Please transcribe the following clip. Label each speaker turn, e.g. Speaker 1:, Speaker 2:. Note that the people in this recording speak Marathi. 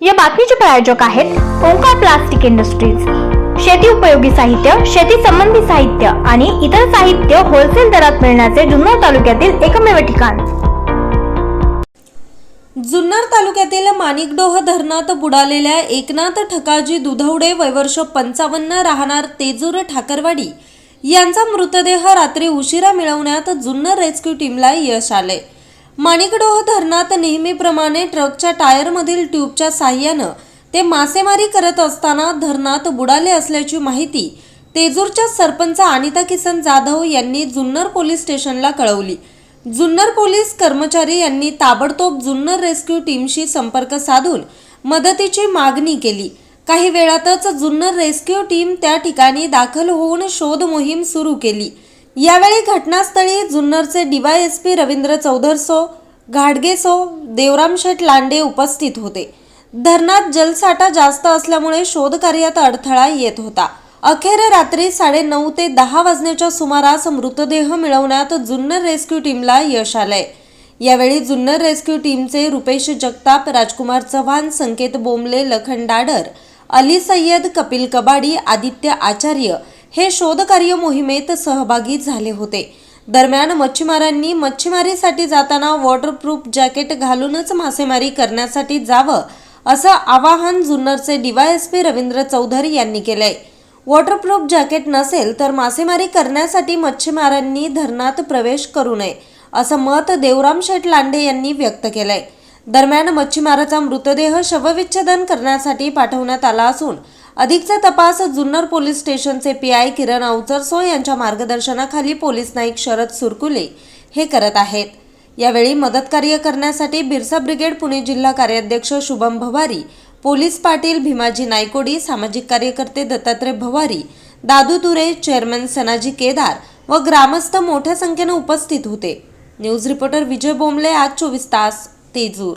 Speaker 1: या बातमीचे प्रायोजक आहेत ओंकार प्लास्टिक इंडस्ट्रीज. शेती उपयोगी साहित्य शेती संबंधी साहित्य आणि इतर साहित्य होलसेल दरात मिळण्याचे जुन्नर तालुक्यातील एकमेव ठिकाण.
Speaker 2: जुन्नर तालुक्यातील माणिकडोह धरणात बुडालेल्या एकनाथ ठकाजी दुधवडे वयवर्ष पंचावन्न राहणार तेजूर ठाकरवाडी. यांचा मृतदेह रात्री उशिरा मिळवण्यात जुन्नर रेस्क्यू टीमला यश आले. माणिकडोह धरणात नेहमीप्रमाणे ट्रकच्या टायरमधील ट्यूबच्या साह्यानं ते मासेमारी करत असताना धरणात बुडाले असल्याची माहिती तेजूरच्या सरपंच अनिता किसन जाधव यांनी जुन्नर पोलीस स्टेशनला कळवली. जुन्नर पोलीस कर्मचारी यांनी ताबडतोब जुन्नर रेस्क्यू टीमशी संपर्क साधून मदतीची मागणी केली. काही वेळातच जुन्नर रेस्क्यू टीम त्या ठिकाणी दाखल होऊन शोध मोहीम सुरू केली. यावेळी घटनास्थळी जुन्नरचे डीवायएसपी रवींद्र चौधरसो घाडगेसो देवराम शेठ लांडे उपस्थित होते. धरणात जलसाठा जास्त असल्यामुळे शोधकार्यात अडथळा येत होता. अखेर रात्री साडेनऊ ते दहा वाजण्याच्या सुमारास मृतदेह मिळवण्यात जुन्नर रेस्क्यू टीमला यश आलंय. यावेळी जुन्नर रेस्क्यू टीमचे रुपेश जगताप राजकुमार चव्हाण संकेत बोमले लखन डाडर अली सय्यद कपिल कबाडी आदित्य आचार्य हे शोधकार्य मोहिमेत सहभागी झाले होते. दरम्यान मच्छीमारांनी मच्छीमारीसाठी जाताना वॉटरप्रूफ जॅकेट घालूनच मासेमारी करण्यासाठी जावं असं आवाहन जुन्नरचे डीवायएसपी रवींद्र चौधरी यांनी केलंय. वॉटरप्रूफ जॅकेट नसेल तर मासेमारी करण्यासाठी मच्छीमारांनी धरणात प्रवेश करू नये असं मत देवराम शेठ लांडे यांनी व्यक्त केलंय. दरम्यान मच्छीमाराचा मृतदेह शवविच्छेदन करण्यासाठी पाठवण्यात आला असून अधिकचा तपास जुन्नर पोलीस स्टेशनचे पी आय किरण अवचरसो यांच्या मार्गदर्शनाखाली पोलीस नाईक शरद सुरकुले हे करत आहेत. यावेळी मदतकार्य करण्यासाठी बिरसा ब्रिगेड पुणे जिल्हा कार्याध्यक्ष शुभम भवारी पोलीस पाटील भीमाजी नायकोडी सामाजिक कार्यकर्ते दत्तात्रय भवारी दादू तुरे चेअरमन सनाजी केदार व ग्रामस्थ मोठ्या संख्येनं उपस्थित होते. न्यूज रिपोर्टर विजय बोंबले आज चोवीस तास तेजूर.